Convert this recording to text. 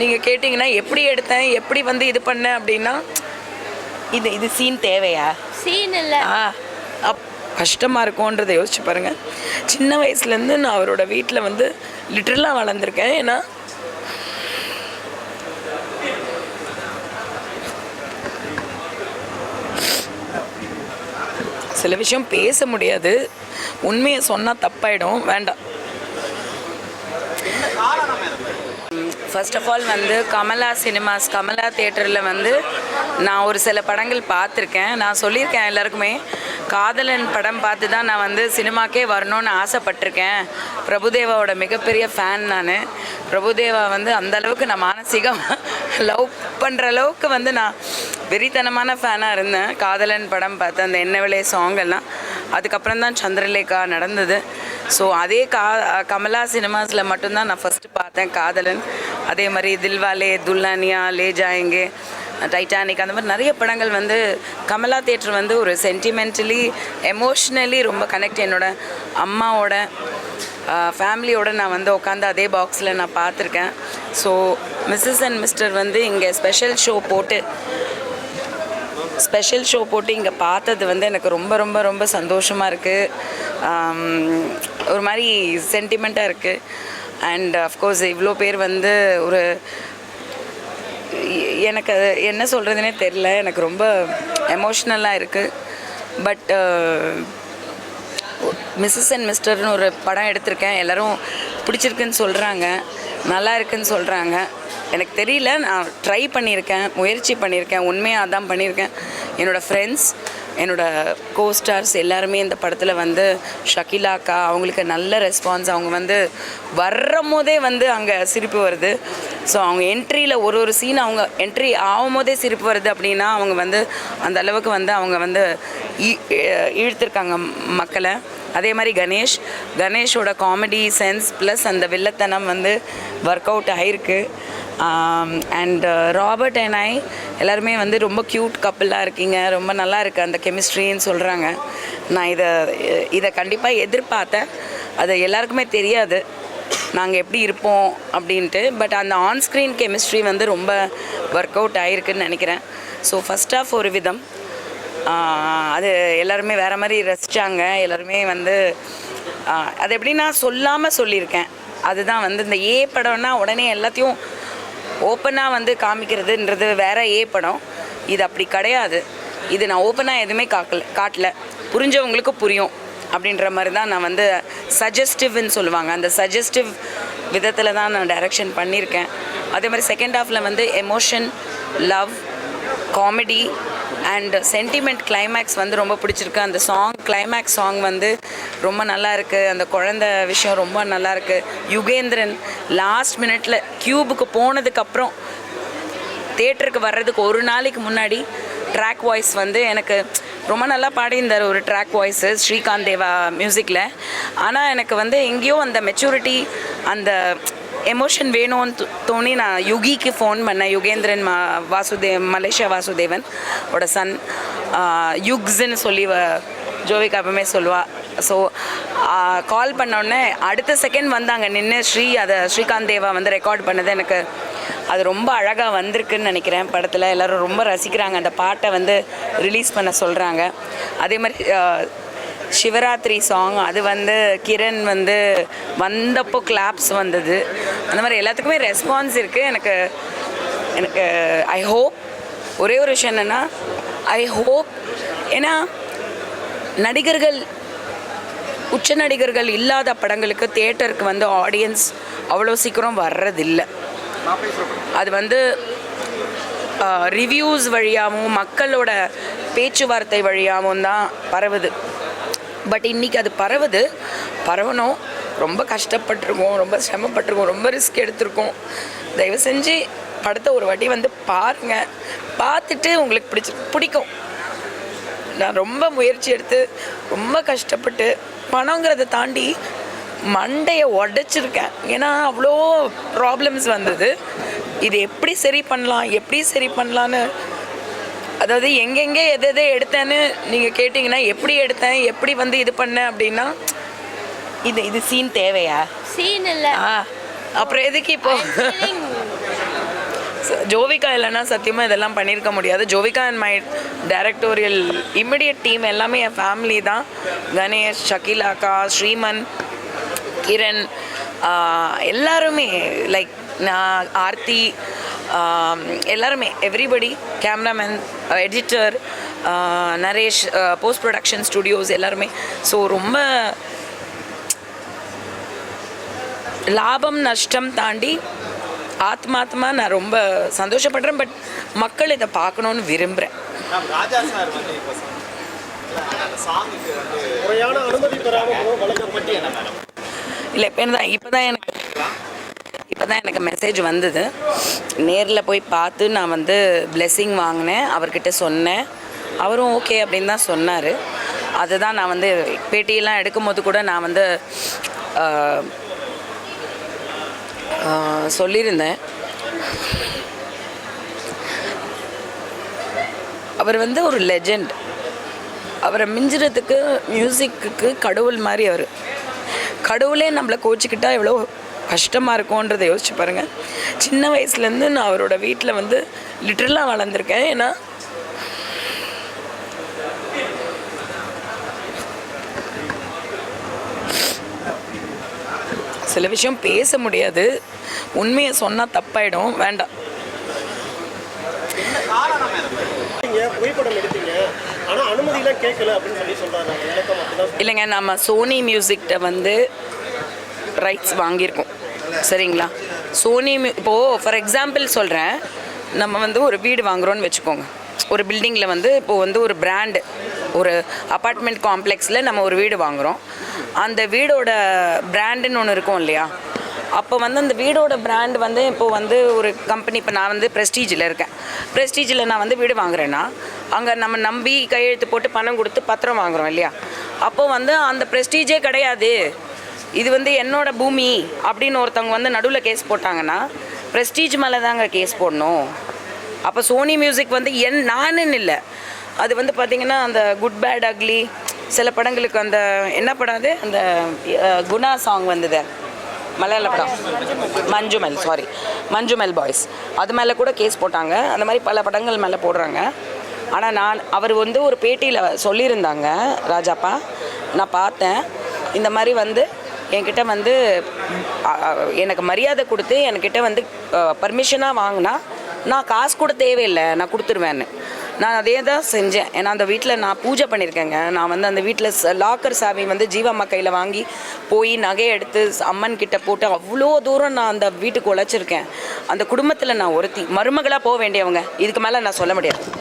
நீங்கள் கேட்டிங்கன்னா எப்படி எடுத்தேன்? எப்படி வந்து இது பண்ணேன்? அப்படின்னா இது இது சீன் தேவையா? சீன் இல்லை. ஆ அப் கஷ்டமாக இருக்கும்ன்றதை யோசிச்சு பாருங்கள் சின்ன வயசுலேருந்து நான் அவரோட வீட்டில் வந்து லிட்டரலாக வளர்ந்துருக்கேன். ஏன்னா சில விஷயம் பேச முடியாது. உண்மையை சொன்னால் தப்பாயிடும். வேண்டாம். ஃபர்ஸ்ட் ஆஃப் ஆல் வந்து கமலா சினிமாஸ் கமலா தேட்டரில் வந்து நான் ஒரு சில படங்கள் பார்த்துருக்கேன். நான் சொல்லியிருக்கேன் எல்லாருக்குமே. காதலன் படம் பார்த்து தான் நான் வந்து சினிமாக்கே வரணும்னு ஆசைப்பட்டிருக்கேன். பிரபுதேவாவோட மிகப்பெரிய ஃபேன் நான். பிரபுதேவா வந்து அந்த அளவுக்கு நான் மானசீகம் லவ் பண்ணுற அளவுக்கு வந்து நான் வெறித்தனமான ஃபேனாக இருந்தேன். காதலன் படம் பார்த்து அந்த என்ன விலை சாங் எல்லாம். அதுக்கப்புறம் தான் சந்திரலேகா நடந்தது. ஸோ அதே கா கமலா சினிமாஸில் மட்டும்தான் நான் ஃபஸ்ட்டு பார்த்தேன் காதலன். அதே மாதிரி தில்வாலே துல்லானியா லே ஜாயங்கே டைட்டானிக் அந்த மாதிரி நிறைய படங்கள் வந்து கமலா தேட்டர் வந்து ஒரு சென்டிமெண்டலி எமோஷ்னலி ரொம்ப கனெக்ட் என்னோட அம்மாவோட ஃபேமிலியோடு நான் வந்து உட்காந்து அதே பாக்ஸில் நான் பார்த்துருக்கேன். ஸோ மிஸ்ஸஸ் அண்ட் மிஸ்டர் வந்து இங்கே ஸ்பெஷல் ஷோ போட்டு ஸ்பெஷல் ஷோ போட்டு இங்கே பார்த்தது வந்து எனக்கு ரொம்ப ரொம்ப ரொம்ப சந்தோஷமாக இருக்குது ஒரு மாதிரி சென்டிமெண்ட்டாக இருக்குது அண்ட் அஃப்கோர்ஸ் இவ்வளோ பேர் வந்து ஒரு எனக்கு அது என்ன சொல்கிறதுனே தெரில எனக்கு ரொம்ப எமோஷ்னலாக இருக்குது பட் மிஸ்ஸஸ் அண்ட் மிஸ்டர்னு ஒரு படம் எடுத்திருக்கேன். எல்லோரும் பிடிச்சிருக்குன்னு சொல்கிறாங்க நல்லா இருக்குன்னு சொல்கிறாங்க எனக்கு தெரியல. நான் ட்ரை பண்ணியிருக்கேன். முயற்சி பண்ணியிருக்கேன். உண்மையாக அதான் பண்ணியிருக்கேன். என்னோடய ஃப்ரெண்ட்ஸ் என்னோடய கோஸ்டார்ஸ் எல்லாருமே இந்த படத்தில் வந்து ஷகிலாக்கா அவங்களுக்கு நல்ல ரெஸ்பான்ஸ் அவங்க வந்து வர்ற போதே வந்து அங்கே சிரிப்பு வருது. ஸோ அவங்க என்ட்ரியில் ஒரு ஒரு சீன் அவங்க என்ட்ரி ஆகும் போதே சிரிப்பு வருது அப்படின்னா அவங்க வந்து அந்த அளவுக்கு வந்து அவங்க வந்து ஈ- மக்களை. அதே மாதிரி கணேஷ் கணேஷோட காமெடி சென்ஸ் ப்ளஸ் அந்த வில்லத்தனம் வந்து ஒர்க் அவுட் ஆகிருக்கு அண்ட் ராபர்ட் அண்ட் ஐ எல்லாருமே வந்து ரொம்ப க்யூட் கப்பிளாக இருக்கீங்க. ரொம்ப நல்லா இருக்கு அந்த கெமிஸ்ட்ரின்னு சொல்கிறாங்க நான் இதை இதை கண்டிப்பாக எதிர்பார்த்தேன். அது எல்லாருக்குமே தெரியாது. நாங்கள் எப்படி இருப்போம் அப்படின்ட்டு. பட் அந்த ஆன்ஸ்க்ரீன் கெமிஸ்ட்ரி வந்து ரொம்ப ஒர்க் அவுட் ஆகிருக்குன்னு நினைக்கிறேன். ஸோ ஃபஸ்ட் ஆஃப் ஒரு விதம். அது எல்லாருமே வேறு மாதிரி ரசித்தாங்க எல்லாருமே வந்து அது அது எப்படின்னா சொல்லாமல் சொல்லியிருக்கேன். அதுதான் வந்து இந்த ஏ படம்னா உடனே எல்லாத்தையும் ஓப்பனாக வந்து காமிக்கிறதுன்றது வேற ஏ படம். இது அப்படி கிடையாது. இது நான் ஓப்பனாக எதுவுமே காக்கல காட்டல. புரிஞ்சவங்களுக்கு புரியும் அப்படின்ற மாதிரி தான் நான் வந்து சஜஸ்டிவ்னு சொல்லுவாங்க. அந்த சஜஸ்டிவ் விதத்தில் தான் நான் டைரக்ஷன் பண்ணியிருக்கேன். அதே மாதிரி செகண்ட் ஹாஃபில் வந்து emotion love comedy and sentiment climax வந்து ரொம்ப பிடிச்சிருக்கு. அந்த சாங் கிளைமேக்ஸ் சாங் வந்து ரொம்ப நல்லா இருக்குது அந்த குழந்த விஷயம் ரொம்ப நல்லாயிருக்கு யுகேந்திரன் லாஸ்ட் மினிட்ல கியூபுக்கு போனதுக்கப்புறம் தேட்டருக்கு வர்றதுக்கு ஒரு நாளைக்கு முன்னாடி ட்ராக் வாய்ஸ் வந்து எனக்கு ரொம்ப நல்லா பாடியிருந்தார் ஒரு ட்ராக் வாய்ஸு ஸ்ரீகாந்த் தேவா மியூசிக்கில் ஆனால் எனக்கு வந்து எங்கேயோ அந்த மெச்சூரிட்டி அந்த எமோஷன் வேணும்னு தோணி நான் யுகிக்கு ஃபோன் பண்ணேன். யுகேந்திரன் மா வாசுதேவ் மலேசியா வாசுதேவன் ஓட சன் யுக்ஸ்ன்னு சொல்லி வ- ஜோவிகா சொல்லுவாள் சொல்லுவா. ஸோ கால் பண்ணோடனே அடுத்த செகண்ட் வந்தாங்க. நின்று ஸ்ரீ அதை ஸ்ரீகாந்த் தேவா வந்து ரெக்கார்ட் பண்ணது எனக்கு அது ரொம்ப அழகாக வந்திருக்குன்னு நினைக்கிறேன் படத்தில். எல்லோரும் ரொம்ப ரசிக்கிறாங்க. அந்த பாட்டை வந்து ரிலீஸ் பண்ண சொல்கிறாங்க அதே மாதிரி சிவராத்திரி சாங் அது வந்து கிரண் வந்து வந்தப்போ கிளாப்ஸ் வந்தது. அந்த மாதிரி எல்லாத்துக்குமே ரெஸ்பான்ஸ் இருக்குது எனக்கு எனக்கு ஐ ஹோப் ஒரே ஒரு விஷயம் என்னென்னா ஐ ஹோப் ஏன்னா நடிகர்கள் உச்ச நடிகர்கள் இல்லாத படங்களுக்கு தேட்டருக்கு வந்து ஆடியன்ஸ் அவ்வளோ சீக்கிரம் வர்றதில்லை. அது வந்து ரிவ்யூஸ் வழியாகவும் மக்களோட பேச்சுவார்த்தை வழியாகவும் தான் பரவுது. பட் இன்றைக்கி அது பரவுது. பரவணும். ரொம்ப கஷ்டப்பட்டிருக்கோம். ரொம்ப சிரமப்பட்டிருக்கோம். ரொம்ப ரிஸ்க் எடுத்திருக்கோம். தயவு செஞ்சு படத்தை ஒரு வாட்டி வந்து பாருங்கள் பார்த்துட்டு உங்களுக்கு பிடிச்சி பிடிக்கும். நான் ரொம்ப முயற்சி எடுத்து ரொம்ப கஷ்டப்பட்டு பணங்கிறத தாண்டி மண்டையை உடைச்சிருக்கேன். ஏன்னா அவ்வளோ ப்ராப்ளம்ஸ் வந்தது. இது எப்படி சரி பண்ணலாம் எப்படி சரி பண்ணலான்னு அதாவது எங்கெங்கே எது எதை எடுத்தேன்னு நீங்கள் கேட்டிங்கன்னா எப்படி எடுத்தேன் எப்படி வந்து இது பண்ணேன் அப்படின்னா இது இது சீன் தேவையா? சீன் இல்லை. ஆ அப்புறம் எதுக்கு இப்போ? ஜோவிகா இல்லைன்னா சத்தியமாக இதெல்லாம் பண்ணியிருக்க முடியாது. Jovika and my directorial immediate team எல்லாமே என் ஃபேமிலி தான். கணேஷ் ஷகிலாக்கா ஸ்ரீமன் கிரண் எல்லாருமே லைக் நான் ஆர்த்தி எல்லாருமே everybody cameraman editor Naresh post production studios எல்லாருமே. ஸோ ரொம்ப லாபம் நஷ்டம் தாண்டி ஆத்மாத்மா நான் ரொம்ப சந்தோஷப்படுறேன். பட் மக்கள் இதை பார்க்கணுன்னு விரும்புகிறேன் முறையான அனுமதி பெறாமல் வழங்க பற்றி என்ன மேடம்? இல்லை இப்போ தான் இப்போ தான் எனக்கு இப்போ தான் எனக்கு மெசேஜ் வந்தது. நேரில் போய் பார்த்து நான் வந்து பிளெஸ்ஸிங் வாங்கினேன் அவர்கிட்ட சொன்னேன். அவரும் ஓகே அப்படின்னு தான் சொன்னார். அதுதான் நான் வந்து பேட்டியெல்லாம் எடுக்கும்போது கூட நான் வந்து சொல்லியிருந்தேன். அவர் வந்து ஒரு லெஜெண்ட் அவரை மிஞ்சுறதுக்கு மியூசிக்கு கடவுள் மாதிரி அவர். கடவுளே நம்மளை கோச்சிக்கிட்டால் எவ்வளோ கஷ்டமாக இருக்கும்ன்றதை யோசிச்சு பாருங்கள் சின்ன வயசுலேருந்து நான் அவரோட வீட்டில் வந்து லிட்டரலாக வளர்ந்துருக்கேன். ஏன்னா சில விஷயம் பேச முடியாது. உண்மையை சொன்னால் தப்பாயிடும். வேண்டாம். புகைப்படம் எடுத்தீங்க. இல்லைங்க நம்ம சோனி மியூசிக்கிட்ட வந்து ரைட்ஸ் வாங்கியிருக்கோம். சரிங்களா? சோனி மியூ இப்போது ஃபார் எக்ஸாம்பிள் சொல்கிறேன் நம்ம வந்து ஒரு வீடு வாங்குறோம்னு வச்சுக்கோங்க. ஒரு பில்டிங்கில் வந்து இப்போது வந்து ஒரு பிராண்டு ஒரு அப்பார்ட்மெண்ட் காம்ப்ளெக்ஸில் நம்ம ஒரு வீடு வாங்குகிறோம் அந்த வீடோட பிராண்டுன்னு ஒன்று இருக்கும் இல்லையா? அப்போ வந்து அந்த வீடோட பிராண்ட் வந்து இப்போது வந்து ஒரு கம்பெனி இப்போ நான் வந்து ப்ரெஸ்டீஜில் இருக்கேன். ப்ரெஸ்டீஜில் நான் வந்து வீடு வாங்குறேன்னா அங்கே நம்ம நம்பி கையெழுத்து போட்டு பணம் கொடுத்து பத்திரம் வாங்குறோம் இல்லையா? அப்போது வந்து அந்த ப்ரெஸ்டீஜே கிடையாது. இது வந்து என்னோட பூமி அப்படின்னு ஒருத்தவங்க வந்து நடுவில் கேஸ் போட்டாங்கன்னா ப்ரெஸ்டீஜ் மேலே தாங்க கேஸ் போடணும். அப்போ சோனி மியூசிக் வந்து என் நானுன்னு இல்லை. அது வந்து பார்த்திங்கன்னா அந்த குட் பேட் அக்லி சில படங்களுக்கு அந்த என்ன படம் அது? அந்த குணா சாங் வந்தது. மலையாள படம். மஞ்சுமெல் சாரி மஞ்சுமெல் பாய்ஸ் அது மேலே கூட கேஸ் போட்டாங்க. அந்த மாதிரி பல படங்கள் மேலே போடுறாங்க. ஆனால் நான் அவர் வந்து ஒரு பேட்டியில் சொல்லியிருந்தாங்க ராஜாப்பா நான் பார்த்தேன். இந்த மாதிரி வந்து என்கிட்ட வந்து எனக்கு மரியாதை கொடுத்து என்கிட்ட வந்து பர்மிஷனாக வாங்கினா நான் காசு கூட தேவையில்லை நான் கொடுத்துருவேன்னு. நான் அதே தான் செஞ்சேன். ஏன்னா அந்த வீட்டில் நான் பூஜை பண்ணியிருக்கேங்க நான் வந்து அந்த வீட்டில் லாக்கர் சாவி வந்து ஜீவம்மா கையில் வாங்கி போய் நகையை எடுத்து அம்மன் கிட்ட போட்டு அவ்வளோ தூரம் நான் அந்த வீட்டுக்கு உழைச்சிருக்கேன். அந்த குடும்பத்தில் நான் ஒருத்தி. மருமகளாக போக வேண்டியவங்க. இதுக்கு மேலே நான் சொல்ல முடியாது.